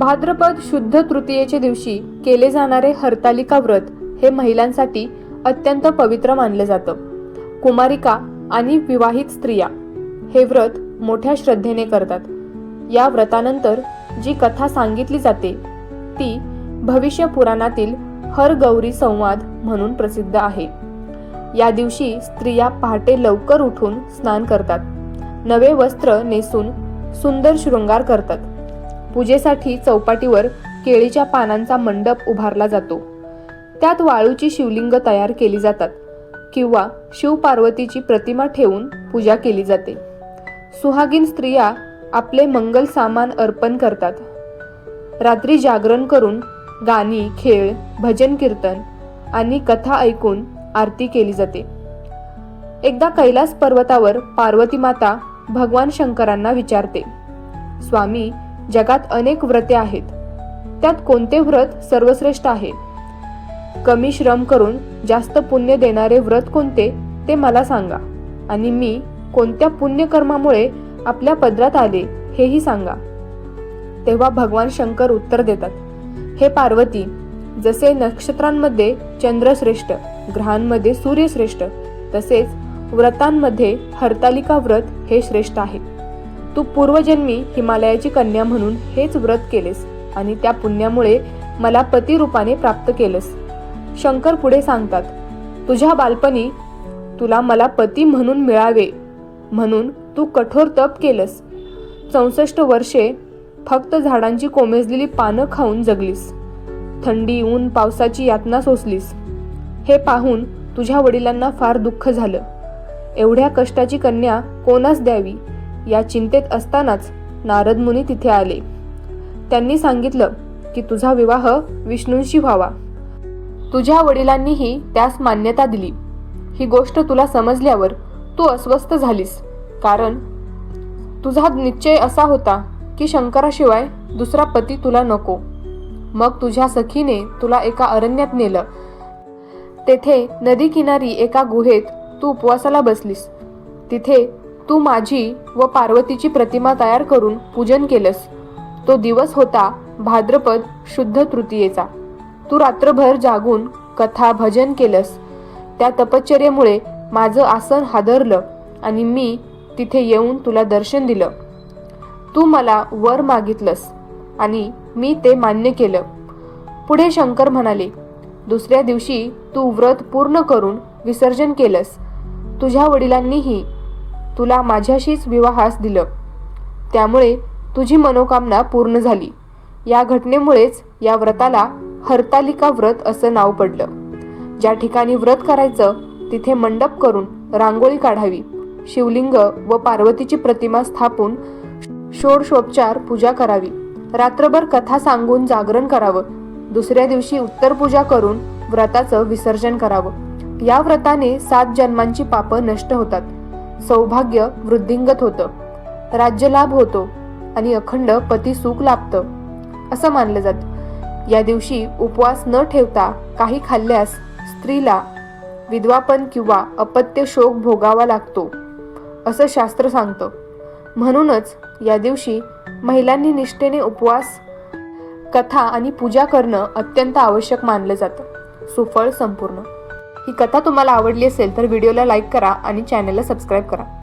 भाद्रपद शुद्ध तृतीयेच्या दिवशी केले जाणारे हरतालिका व्रत हे महिलांसाठी अत्यंत पवित्र मानलं जातं. कुमारिका आणि विवाहित स्त्रिया हे व्रत मोठ्या श्रद्धेने करतात. या व्रतानंतर जी कथा सांगितली जाते ती भविष्य पुराणातील हर गौरी संवाद म्हणून प्रसिद्ध आहे. या दिवशी स्त्रिया पहाटे लवकर उठून स्नान करतात. नवे वस्त्र नेसून सुंदर शृंगार करतात. पूजेसाठी चौपाटीवर केळीच्या पानांचा मंडप उभारला जातो. त्यात वाळूची शिवलिंग तयार केली जातात किंवा शिवपार्वतीची प्रतिमा ठेवून पूजा केली जाते. सुहागीन स्त्रिया आपले मंगल सामान अर्पण करतात. रात्री जागरण करून गाणी खेळ भजन कीर्तन आणि कथा ऐकून आरती केली जाते. एकदा कैलास पर्वतावर पार्वती माता भगवान शंकरांना विचारते स्वामी जगात अनेक व्रते आहेत. त्यात कोणते व्रत सर्वश्रेष्ठ आहे? कमी श्रम करून जास्त पुण्य देणारे व्रत कोणते ते मला सांगा. आणि मी कोणत्या पुण्यकर्मामुळे आपल्या पदरात आले हेही सांगा. तेव्हा भगवान शंकर उत्तर देतात. हे पार्वती जसे नक्षत्रांमध्ये चंद्रश्रेष्ठ ग्रहांमध्ये सूर्यश्रेष्ठ तसेच व्रतांमध्ये हरतालिका व्रत हे श्रेष्ठ आहे. तू पूर्वजन्मी हिमालयाची कन्या म्हणून हेच व्रत केलेस आणि त्या पुण्यामुळे मला पती रूपाने प्राप्त केलंस. शंकर पुढे सांगतात तुझ्या बालपणी तुला मला पती म्हणून मिळावे म्हणून तू कठोर तप केलंस. चौसष्ट वर्षे फक्त झाडांची कोमेजलेली पानं खाऊन जगलीस. थंडी ऊन पावसाची यातना सोसलीस. हे पाहून तुझ्या वडिलांना फार दुःख झालं. एवढ्या कष्टाची कन्या कोणास द्यावी? या चिंतेत असतानाच नारद मुनी तिथे आले. त्यांनी सांगितलं की तुझा विवाह विष्णूंशी व्हावा. तुझ्या वडिलांनीही त्यास मान्यता दिली. ही गोष्ट तुला समजल्यावर तू अस्वस्थ झालीस. कारण तुझा निश्चय असा होता की शंकराशिवाय दुसरा पती तुला नको. मग तुझ्या सखीने तुला एका अरण्यात नेलं. तेथे नदी किनारी एका गुहेत तू उपवासाला बसलीस. तिथे तू माझी व पार्वतीची प्रतिमा तयार करून पूजन केलंस. तो दिवस होता भाद्रपद शुद्ध तृतीयेचा. तू रात्रभर जागून कथा भजन केलंस. त्या तपश्चर्येमुळे माझं आसन हादरलं आणि मी तिथे येऊन तुला दर्शन दिलं. तू मला वर मागितलंस आणि मी ते मान्य केलं. पुढे शंकर म्हणाले दुसऱ्या दिवशी तू व्रत पूर्ण करून विसर्जन केलंस. तुझ्या वडिलांनीही तुला माझ्याशीच विवाहास दिलं. त्यामुळे तुझी मनोकामना पूर्ण झाली. या घटनेमुळेच या व्रताला हरतालिका व्रत असं नाव पडलं. ज्या ठिकाणी व्रत करायचं तिथे मंडप करून रांगोळी काढावी शिवलिंग व पार्वतीची प्रतिमा स्थापून षोडशोपचार पूजा करावी रात्रभर कथा सांगून जागरण करावं दुसऱ्या दिवशी उत्तर पूजा करून व्रताचं विसर्जन करावं. या व्रताने सात जन्मांची पापं नष्ट होतात. सौभाग्य वृद्धिंगत होतं. राज्यलाभ होतो आणि अखंड पती सुख लाभतं असं मानलं जातं. या दिवशी उपवास न ठेवता काही खाल्ल्यास स्त्रीला विधवापन किंवा अपत्य शोक भोगावा लागतो असं शास्त्र सांगतं. म्हणूनच या दिवशी महिलांनी निष्ठेने उपवास कथा आणि पूजा करणं अत्यंत आवश्यक मानलं जातं. सुफळ संपूर्ण. ही कथा तुम्हाला आवडली असेल तर व्हिडिओला लाईक करा आणि चॅनलला सबस्क्राईब करा.